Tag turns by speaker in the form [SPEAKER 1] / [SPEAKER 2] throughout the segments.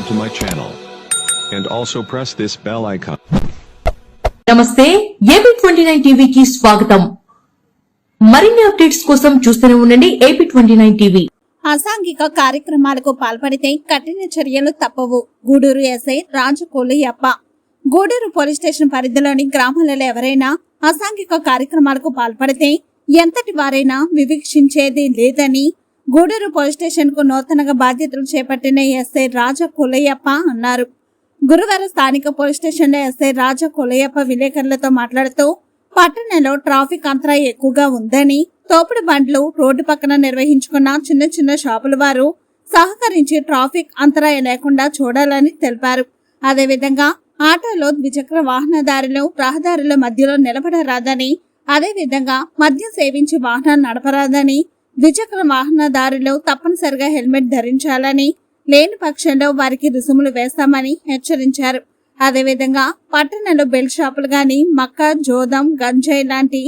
[SPEAKER 1] subscribe to my channel. And also press this bell icon.
[SPEAKER 2] నమస్తే AP twenty nine టీవీకి స్వాగతం మరిన్ని updates కోసం చూస్తూనే ఉండండి ఏపీ ట్వంటీ నైన్ టీవీ
[SPEAKER 3] అసాంఘిక కార్యక్రమాలకు పాల్పడితే కఠిన చర్యలు తప్పవు Gudur SI Rajakolayyappa Gudur police station పరిధిలోని గ్రామాలలో ఎవరైనా అసాంఘిక కార్యక్రమాలకు పాల్పడితే ఎంతటి వారైనా వివీక్షించేది లేదని గూడూరు పోలీస్ స్టేషన్కు నూతనంగా బాధ్యతలు చేపట్టిన ఎస్ఐ రాజా కొలయ్యప్ప అన్నారు. గురువారం స్థానిక పోలీస్ స్టేషన్లో ఎస్ఐ రాజా కొలయ్యప్ప విలేకరులతో మాట్లాడుతూ పట్టణంలో ట్రాఫిక్ అంతరాయం ఎక్కువగా ఉందని తోపుడు బండ్లు రోడ్డు పక్కన నిర్వహించుకున్న చిన్న చిన్న షాపుల వారు సహకరించి ట్రాఫిక్ అంతరాయం లేకుండా చూడాలని తెలిపారు. అదేవిధంగా ఆటోలో ద్విచక్ర వాహనదారులు రహదారుల మధ్యలో నిలబడరాదని అదేవిధంగా మద్యం సేవించి వాహనాలు నడపరాదని ద్విచక్ర వాహనదారులు తప్పనిసరిగా హెల్మెట్ ధరించాలని లేని పక్షంలో వారికి రుసుములు వేస్తామని హెచ్చరించారు. అదేవిధంగా పట్టణంలో బెల్ట్ షాపులు గాని మక్క జోదం గంజాయి లాంటి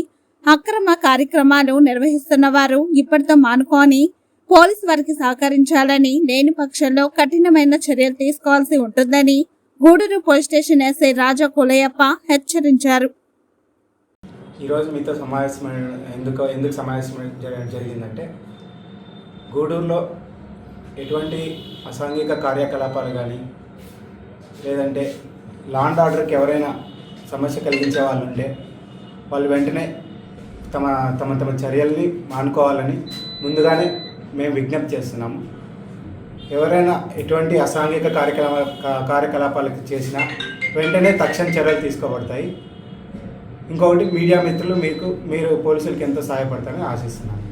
[SPEAKER 3] అక్రమ కార్యక్రమాలు నిర్వహిస్తున్న వారు ఇప్పటితో మానుకొని పోలీసు వారికి సహకరించాలని లేని పక్షంలో కఠినమైన చర్యలు తీసుకోవాల్సి ఉంటుందని Gudur police station SI Raja Kulayappa హెచ్చరించారు.
[SPEAKER 4] ఈరోజు మీతో సమావేశం ఎందుకు ఎందుకు సమావేశం జరిగిందంటే గూడూరులో ఎటువంటి అసాంఘిక కార్యకలాపాలు కానీ లేదంటే లాండ్ ఆర్డర్కి ఎవరైనా సమస్య కలిగించే వాళ్ళు ఉంటే వాళ్ళు వెంటనే తమ తమ తమ చర్యల్ని మానుకోవాలని ముందుగానే మేము విజ్ఞప్తి చేస్తున్నాము. ఎవరైనా ఎటువంటి అసాంఘిక కార్యక్రమ కార్యకలాపాలకు చేసినా వెంటనే తక్షణ చర్యలు తీసుకోబడతాయి. ఇంకొకటి మీడియా మిత్రులు మీకు మీరు పోలీసులకి ఎంతో సహాయపడతారని ఆశిస్తున్నాను.